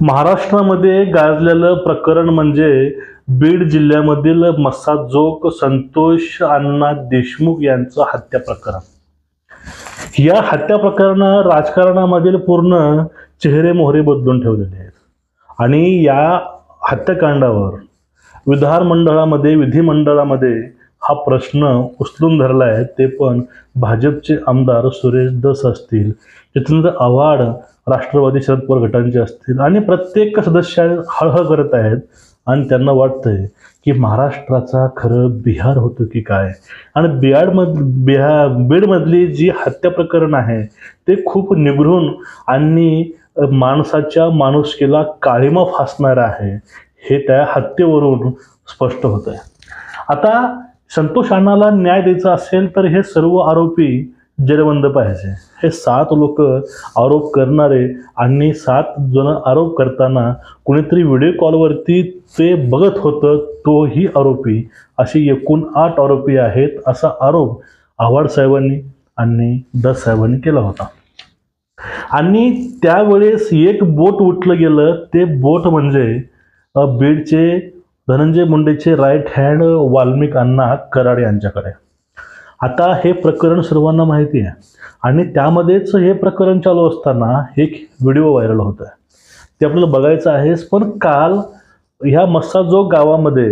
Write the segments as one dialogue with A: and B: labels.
A: महाराष्ट्रामध्ये गाजलेलं प्रकरण म्हणजे बीड जिल्ह्यामधील मस्साजोग संतोष अण्णा देशमुख यांचं हत्या प्रकरण. या हत्या प्रकरणा राजकारणामधील पूर्ण चेहरे मोहरे बदलून ठेवलेले आहेत. आणि या हत्याकांडावर विधानमंडळामध्ये विधिमंडळामध्ये हा प्रश्न उचलून धरला आहे ते पण भाजपचे आमदार सुरेश दस असतील. जितेंद्र आव्हाड राष्ट्रवादी शरद पवार गटांचे असतील आणि प्रत्येक सदस्य हळहळ करत आहेत. आणि त्यांना वाटतंय की महाराष्ट्राचा खरं बिहार होतो की काय? आणि बिहारमध बिहा बीडमधली जी हत्या प्रकरण आहे ते खूप निगरून आणि माणसाच्या माणुसकीला काळीमा फासणारं आहे हे त्या हत्येवरून स्पष्ट होत आहे आता संतोष अण्णाला न्याय द्यायचा असेल तर हे सर्व आरोपी जेरबंद पाहिजे. हे सात लोक आरोप करणारे आणि सात जण आरोप करताना कुणीतरी व्हिडिओ कॉलवरती ते बघत होतं तोही आरोपी. अशी एकूण आठ आरोपी आहेत असा आरोप आव्हाड साहेबांनी आणि दस साहेबांनी केला होता. आणि त्यावेळेस एक बोट उठलं गेलं. ते बोट म्हणजे बीडचे धनंजय मुंडेचे राईट हँड वाल्मिक अण्णा कराड यांच्याकडे. आता हे प्रकरण सर्वांना माहिती आहे. आणि त्यामध्येच हे प्रकरण चालू असताना एक व्हिडिओ व्हायरल होत आहे ते आपल्याला बघायचं आहेच पण काल ह्या मस्साजोग गावामध्ये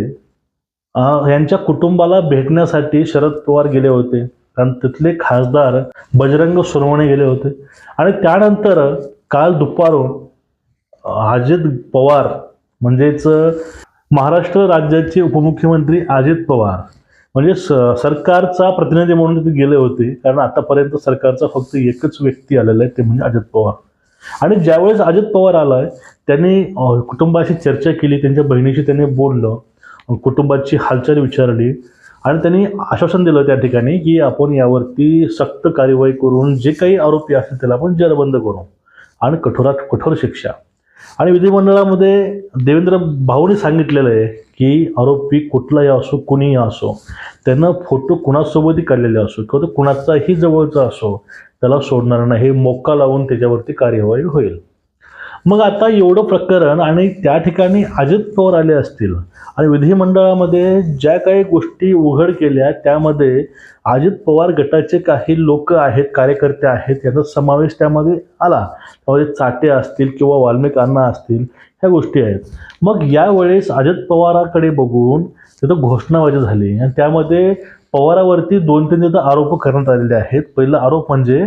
A: यांच्या कुटुंबाला भेटण्यासाठी शरद पवार गेले होते. कारण तिथले खासदार बजरंग सोनवणे गेले होते. आणि त्यानंतर काल दुपारून अजित पवार म्हणजेच महाराष्ट्र राज्याचे उपमुख्यमंत्री अजित पवार. म्हणजे स सरकारचा प्रतिनिधी म्हणून तिथे गेले होते. कारण आतापर्यंत सरकारचा फक्त एकच व्यक्ती आलेला आहे ते म्हणजे अजित पवार. आणि ज्यावेळेस अजित पवार आलाय त्यांनी कुटुंबाशी चर्चा केली त्यांच्या बहिणीशी त्यांनी बोललं कुटुंबाची हालचाल विचारली आणि त्यांनी आश्वासन दिलं त्या ठिकाणी की आपण यावरती सक्त कार्यवाही करून जे काही आरोपी असतील त्याला आपण जलबंद करू. आणि कठोरात कठोर शिक्षा. आणि विधिमंडळामध्ये देवेंद्र भाऊने सांगितलेलं आहे की आरोपी कुठलाही असो कुणीही असो त्यानं फोटो कुणासोबतही काढलेले असो किंवा तो कुणाचाही जवळचा असो त्याला सोडणार नाही. हे मोका लावून त्याच्यावरती कार्यवाही होईल. मग आता एवढं प्रकरण आणि त्या ठिकाणी अजित पवार आले असतील आणि विधिमंडळामध्ये ज्या काही गोष्टी उघड केल्या त्यामध्ये अजित पवार गटाचे काही लोक आहेत कार्यकर्ते आहेत याचा समावेश त्यामध्ये आला. त्यामध्ये चाटे असतील किंवा वाल्मिक अण्णा असतील ह्या गोष्टी आहेत. मग यावेळेस अजित पवाराकडे बघून तिथं घोषणाबाजी झाली आणि त्यामध्ये पवारावरती दोन तीन तिथं आरोप करण्यात आलेले आहेत. पहिला आरोप म्हणजे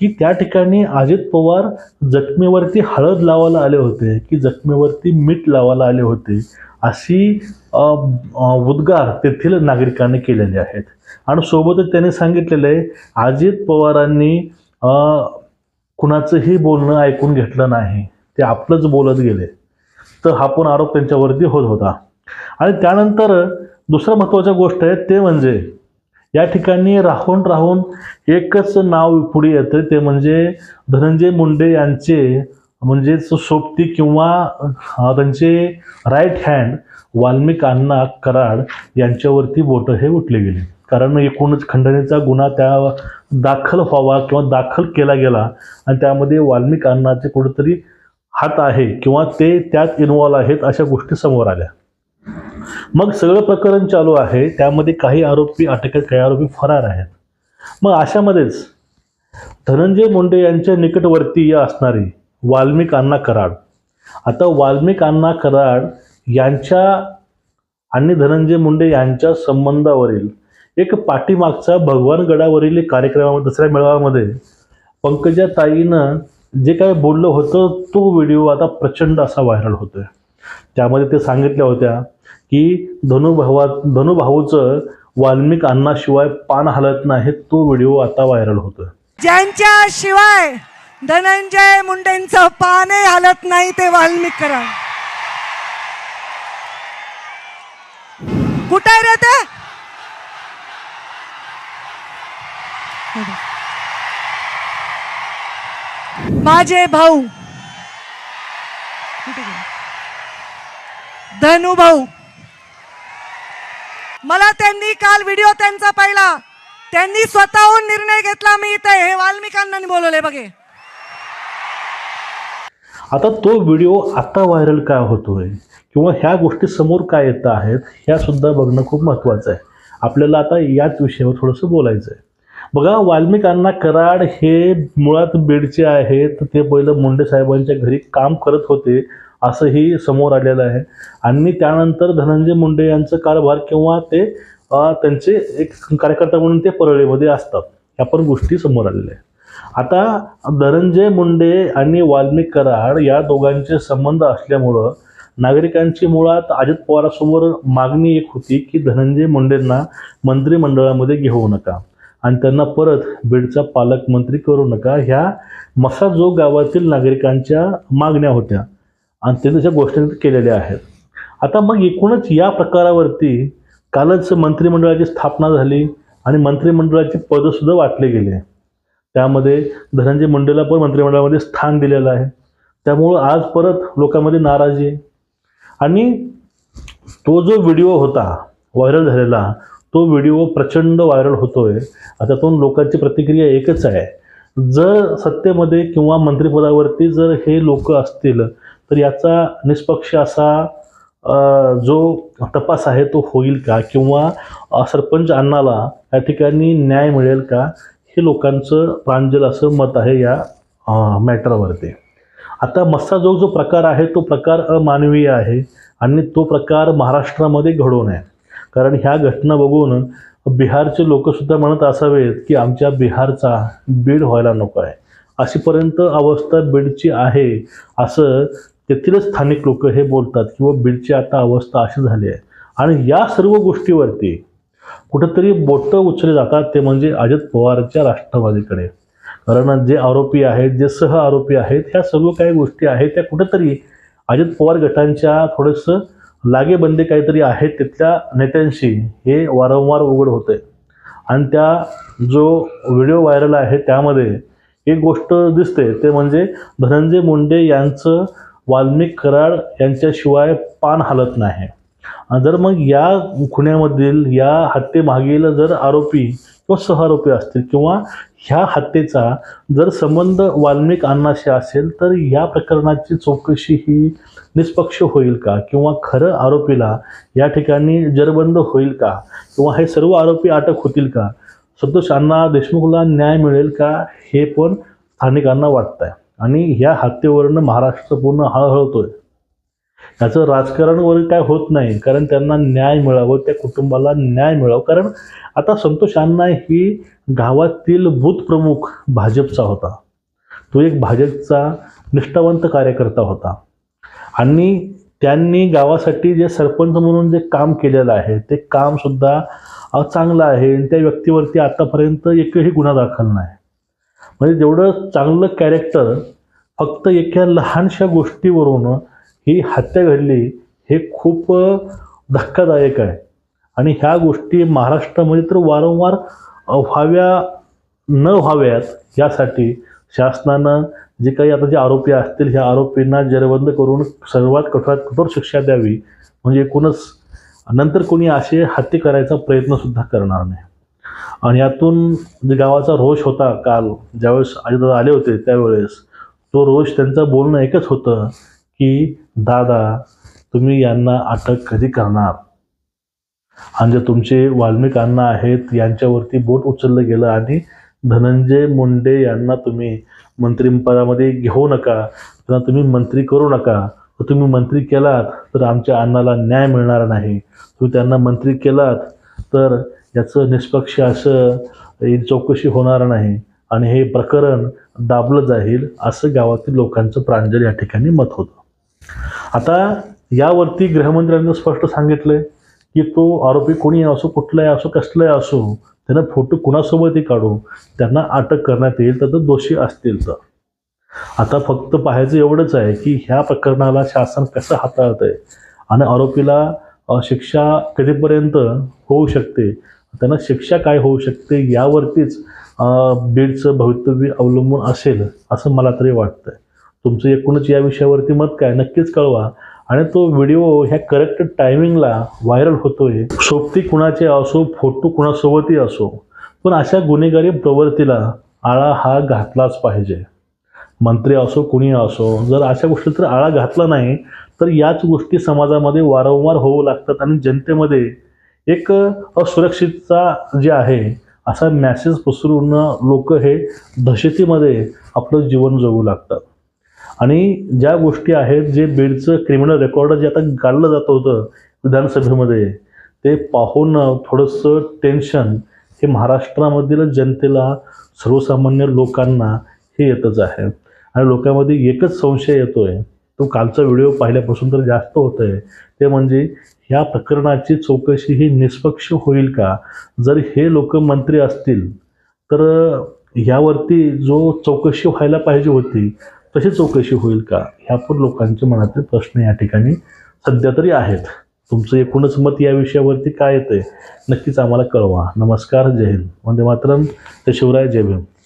A: की त्या ठिकाणी अजित पवार जखमेवरती हळद लावायला आले होते की जखमेवरती मीठ लावायला आले होते अशी उद्गार तेथील नागरिकांनी केलेले आहेत. आणि सोबतच त्यांनी सांगितलेलं आहे अजित पवारांनी कुणाचंही बोलणं ऐकून घेतलं नाही ते आपलंच बोलत गेले. तर हा पण आरोप त्यांच्यावरती होत होता. आणि त्यानंतर दुसरं महत्त्वाच्या गोष्ट आहे ते म्हणजे या ठिकाणी राहून राहून एकच नाव पुढे येतं ते म्हणजे धनंजय मुंडे यांचे म्हणजेच सोबती किंवा त्यांचे राईट हँड वाल्मिक अण्णा कराड यांच्यावरती बोटं हे उठले गेले. कारण एकूणच खंडणीचा गुन्हा त्या दाखल व्हावा किंवा दाखल केला गेला आणि त्यामध्ये वाल्मिक अण्णाचे कुठेतरी हात आहे किंवा ते त्यात इन्वॉल्व आहेत अशा गोष्टी समोर आल्या. मग सगळं प्रकरण चालू आहे. त्यामध्ये काही आरोपी अटकेत काही आरोपी फरार आहेत. मग अशामध्येच धनंजय मुंडे यांच्या निकटवर्तीय असणारी वाल्मिक अण्णा कराड. आता वाल्मिक अण्णा कराड यांच्या आणि धनंजय मुंडे यांच्या संबंधावरील एक पाठीमागचा भगवानगडावरील एक कार्यक्रमामध्ये दसऱ्या मेळाव्यामध्ये पंकजा ताईनं जे काय बोललं होतं तो व्हिडिओ आता प्रचंड असा व्हायरल होतोय. त्यामध्ये ते सांगितल्या होत्या की धनुभावा धनुभाऊचं वाल्मिक अन्नाशिवाय पान हलत नाही तो व्हिडिओ आता व्हायरल होतोय.
B: ज्यांच्या शिवाय धनंजय मुंडेंचं पाने हलत नाही ते वाल्मिक करा कुठे आहे रे ते? माझे भाऊ. धनु भाऊ मला त्यांनी काल व्हिडिओ त्यांचा पाहिला. त्यांनी स्वतःहून निर्णय घेतला मी इथे हे वाल्मिकांना बोलवले बघे.
A: आता तो व्हिडिओ आता व्हायरल का होतोय? किंवा ह्या गोष्टी समोर काय येत आहेत ह्या सुद्धा बघणं खूप महत्त्वाचं आहे. आपल्याला आता याच विषयावर थोडंसं बोलायचं आहे बघा वाल्मिकांना कराड हे मुळात बीडचे आहेत. ते पहिलं मुंडे साहेबांच्या घरी काम करत होते. असंही समोर आलेलं आहे. आणि त्यानंतर धनंजय मुंडे यांचं कारभार किंवा ते त्यांचे एक कार्यकर्ता म्हणून ते परळीमध्ये असतात. ह्या पण गोष्टी समोर आलेल्या आहेत. आता धनंजय मुंडे आणि वाल्मिक कराड या दोघांचे संबंध असल्यामुळं नागरिकांची मुळात अजित पवारासमोर मागणी एक होती की धनंजय मुंडेंना मंत्रिमंडळामध्ये घेऊ नका आणि त्यांना परत बीडचा पालकमंत्री करू नका. ह्या मसाजो गावातील नागरिकांच्या मागण्या होत्या. आणि त्यांनी तशा गोष्टी केलेल्या आहेत. आता मग एकूणच या प्रकारावरती कालच मंत्रिमंडळाची स्थापना झाली आणि मंत्रिमंडळाची पदंसुद्धा वाटले गेले. त्यामध्ये धनंजय मुंडेला पण मंत्रिमंडळामध्ये स्थान दिलेलं आहे. त्यामुळं आज परत लोकांमध्ये नाराजी आणि तो जो व्हिडिओ होता व्हायरल झालेला तो व्हिडिओ प्रचंड व्हायरल होतोय. त्यातून लोकांची प्रतिक्रिया एकच आहे. जर सत्तेमध्ये किंवा मंत्रिपदावरती जर हे लोक असतील तर याचा निष्पक्ष असा जो तपास आहे तो होईल का? किंवा सरपंच अण्णाला या ठिकाणी न्याय मिळेल का? हे लोकांचं प्रांजल असं मत आहे या मॅटरवरती. आता मस्साजोग जो प्रकार आहे तो प्रकार अमानवीय आहे आणि तो प्रकार महाराष्ट्रामध्ये घडू नये कारण ह्या घटना बघून बिहारचे लोकसुद्धा म्हणत असावेत की आमच्या बिहारचा बीड व्हायला नको आहे. अशीपर्यंत अवस्था बीडची आहे असं तेथील स्थानिक लोक हे बोलतात किंवा बीडची आता अवस्था अशी झाली आहे. आणि या सर्व गोष्टीवरती कुठंतरी बोटं उचले जातात ते म्हणजे अजित पवारच्या राष्ट्रवादीकडे. कारण जे आरोपी आहेत जे सह आरोपी आहेत ह्या सर्व काही गोष्टी आहेत त्या कुठंतरी अजित पवार गटांच्या थोडंसं लागेबंदे काहीतरी आहेत तिथल्या नेत्यांशी हे वारंवार उघड होते आणि त्या जो व्हिडिओ व्हायरल आहे त्यामध्ये एक गोष्ट दिसते ते म्हणजे धनंजय मुंडे यांचं वाल्मिक कराड यांच्याशिवाय पान हलत नाही. जर मग या खुन्यामधील या हत्येमागील जर आरोपी किंवा सहआरोपी असतील किंवा ह्या हत्येचा जर संबंध वाल्मिक अन्नाशी असेल तर या प्रकरणाची चौकशी ही निष्पक्ष होईल का? किंवा खरं आरोपीला या ठिकाणी जरबंद होईल का? किंवा हे सर्व आरोपी अटक होतील का? संतोष अण्णा देशमुखला न्याय मिळेल का? हे पण स्थानिकांना वाटतं आहे आणि ह्या हत्येवरनं महाराष्ट्र पूर्ण हळहळतोय. याचं राजकारण काय होत नाही कारण त्यांना न्याय मिळावं त्या कुटुंबाला न्याय मिळावं. कारण आता संतोष अण्णा ही गावातील बूथ प्रमुख भाजपचा होता. तो एक भाजपचा निष्ठावंत कार्यकर्ता होता. आणि त्यांनी गावासाठी जे सरपंच म्हणून जे काम केलेलं आहे ते कामसुद्धा चांगलं आहे. आणि त्या व्यक्तीवरती आतापर्यंत एकही गुन्हा दाखल नाही. म्हणजे जेवढं चांगलं कॅरेक्टर फक्त एका लहानशा गोष्टीवरून ही हत्या घडली हे खूप धक्कादायक आहे. आणि ह्या गोष्टी महाराष्ट्रामध्ये तर वारंवार व्हाव्या न व्हाव्यात यासाठी शासनानं जे काही आता जे आरोपी असतील ह्या आरोपींना जेरबंद करून सर्वात कठोरात कठोर शिक्षा द्यावी. म्हणजे एकूणच नंतर कोणी असे हत्ये करायचा प्रयत्नसुद्धा करणार नाही. आणि यातून जे गावाचा रोष होता काल ज्यावेळेस आजीदादा आले होते त्यावेळेस तो रोष त्यांचं बोलणं एकच होतं की दादा तुम्ही यांना अटक कधी करणार? आणि जे तुमचे वाल्मिक अण्णा आहेत यांच्यावरती बोट उचललं गेलं आणि धनंजय मुंडे यांना तुम्ही मंत्रिपदामध्ये घेऊ नका त्यांना तुम्ही मंत्री करू नका. तर तुम्ही मंत्री केलात तर आमच्या अण्णाला न्याय मिळणार नाही. तुम्ही त्यांना मंत्री केलात तर याचं निष्पक्ष असं ही चौकशी होणार नाही आणि हे प्रकरण दाबलं जाईल असं गावातील लोकांचं प्रांजल या ठिकाणी मत होतं. आता यावरती गृहमंत्र्यांनी स्पष्ट सांगितलंय की तो आरोपी कोणी असो कुठलाही असो कसलाही असो त्यांना फोटो कुणासोबतही काढू त्यांना अटक करण्यात येईल तर दोषी असतील तर. आता फक्त पाहायचं एवढंच आहे की ह्या प्रकरणाला शासन कसं हाताळत आहे आणि आरोपीला शिक्षा कधीपर्यंत होऊ शकते त्यांना शिक्षा काय होऊ शकते यावरतीच बीडचं भवितव्य अवलंबून असेल असं मला तरी वाटतं तुमचं एकूणच या विषयावरती मत काय नक्कीच कळवा. आणि तो व्हिडिओ ह्या करेक्ट टायमिंगला व्हायरल होतोय. सोबती कुणाचे असो फोटो कुणासोबतही असो. पण अशा गुन्हेगारी प्रवृत्तीला आळा हा घातलाच पाहिजे. मंत्री असो कुणी असो जर अशा गोष्टी तर आळा घातला नाही तर याच गोष्टी समाजामध्ये वारंवार होऊ लागतात आणि जनतेमध्ये एक असुरक्षितता जे आहे असा मॅसेज पसरून लोक हे दहशतीमध्ये आपलं जीवन जगू लागतात. आणि ज्या गोष्टी आहेत जे बीडचं क्रिमिनल रेकॉर्ड जे आता काढलं जात होतं विधानसभेमध्ये ते पाहून थोडंसं टेन्शन हे महाराष्ट्रामधील जनतेला सर्वसामान्य लोकांना हे येतच आहे. आणि लोकांमध्ये एकच संशय येतो आहे तो कालचा व्हिडिओ पाहिल्यापासून तर जास्त होत आहे ते म्हणजे ह्या प्रकरणाची चौकशी ही निष्पक्ष होईल का? जर हे लोक मंत्री असतील तर ह्यावरती जो चौकशी व्हायला पाहिजे होती तशी चौकशी होईल का? ह्या पण लोकांच्या मनातील प्रश्न या ठिकाणी सध्या तरी आहेत. तुमचं एकूणच मत या विषयावरती काय येतंय नक्कीच आम्हाला कळवा. नमस्कार जय हिंद. वंदे मातरम. ते शिवराय जय भीम.